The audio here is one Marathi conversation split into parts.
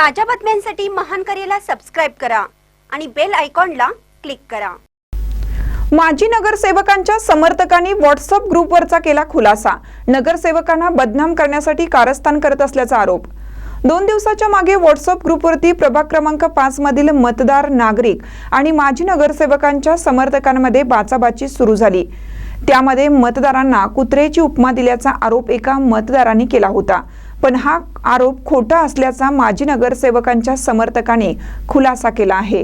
ताज्या बातम्यांसाठी महान करेला सबस्क्राईब करा आणि बेल आयकॉनला क्लिक करा. माजी नगरसेवकांच्या समर्थकांनी व्हॉट्सअप ग्रुपवरचा केला खुलासा. नगरसेवकांना बदनाम करण्यासाठी कारस्थान करत असल्याचा आरोप. दोन दिवसाच्या मागे व्हॉट्सअप ग्रुपवरती प्रभाग क्रमांक पाच मधील मतदार नागरिक आणि माजी नगरसेवकांच्या समर्थकांमध्ये बाचाबाची सुरू झाली. त्यामध्ये मतदारांना कुत्र्याची उपमा दिल्याचा आरोप एका मतदारांनी केला होता. पण हा आरोप खोटा असल्याचा माजी नगरसेवकांच्या समर्थकाने खुलासा केला आहे.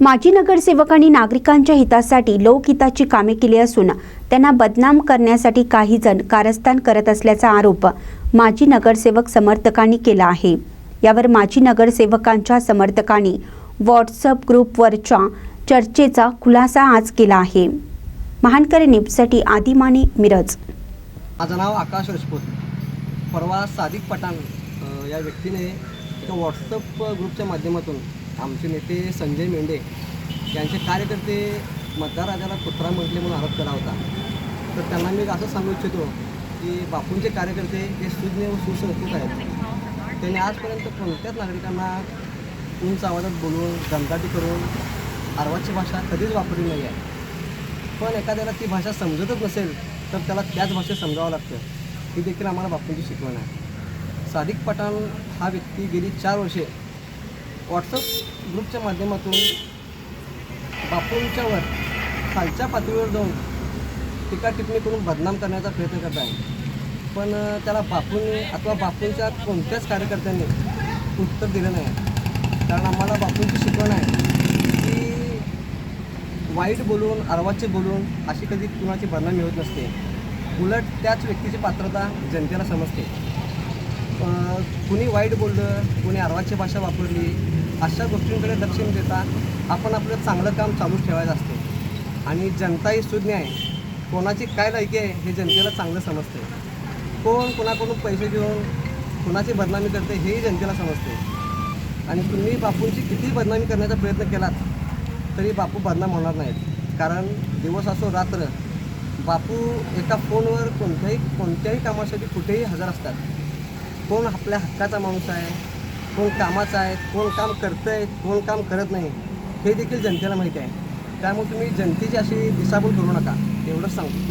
माजी नगरसेवकांनी नागरिकांच्या हितासाठी लोकहिताची कामे केली असून त्यांना बदनाम करण्यासाठी काही जण कारस्थान करत असल्याचा आरोप माजी नगरसेवक समर्थकांनी केला आहे. यावर माजी नगरसेवकांच्या समर्थकांनी व्हॉट्सअप ग्रुपवरच्या चर्चेचा खुलासा आज केला आहे. महानकरे न्यूजसाठी आदिमानी मिरज. माझं नाव आकाश राजपूत. परवा सादिक पठाण या व्यक्तीने एका व्हॉट्सअप ग्रुपच्या माध्यमातून आमचे नेते संजय मेंढे यांचे कार्यकर्ते मतदार राजाला कुत्रा म्हटले म्हणून आरोप केला होता. तर त्यांना मी असं सांगू इच्छितो की बापूंचे कार्यकर्ते हे सुज्ञ व सुसंस्कृत आहेत. त्यांनी आजपर्यंत कोणत्याच नागरिकांना उंच आवाजात बोलून दमदाटी करून आरवाची भाषा कधीच वापरली नाही आहे. पण एखाद्याला ती भाषा समजतच नसेल तर त्याला त्याच भाषेत समजावं लागतं. ही देखील आम्हाला बापूंची शिकवण आहे. सादिक पठाण हा व्यक्ती गेली चार वर्षे व्हॉट्सअप ग्रुपच्या माध्यमातून बापूंच्यावर खालच्या पातळीवर जाऊन टीका टिप्पणी करून बदनाम करण्याचा प्रयत्न करत आहे. पण त्याला बापूंनी अथवा बापूंच्या कोणत्याच कार्यकर्त्यांनी उत्तर दिलं नाही. कारण आम्हाला बापूंची शिकवण आहे की वाईट बोलून अर्वाचे बोलून अशी कधी कुणाची बदनामी होत नसते. उलट त्याच व्यक्तीची पात्रता जनतेला समजते. कुणी वाईट बोललं कुणी अर्वाची भाषा वापरली अशा गोष्टींकडे लक्ष न देता आपण आपलं चांगलं काम चालूच ठेवायचं असते. आणि जनता ही सुज्ञ आहे. कोणाची काय लायकी आहे हे जनतेला चांगलं समजते. कोण कोणाकडून पैसे घेऊन कुणाची बदनामी करते हेही जनतेला समजते. आणि तुम्ही बापूंची किती बदनामी करण्याचा प्रयत्न केलात तरी बापू बदनाम होणार नाहीत. कारण दिवस असो रात्र बापू एका फोनवर कोणत्याही कोणत्याही कामासाठी कुठेही हजर असतात. कोण आपल्या हक्काचा माणूस आहे कोण कामाचा आहे कोण काम करतं आहे कोण काम करत नाही हे देखील जनतेला माहिती आहे. त्यामुळे तुम्ही जनतेची अशी दिशाभूल करू नका एवढंच सांगतो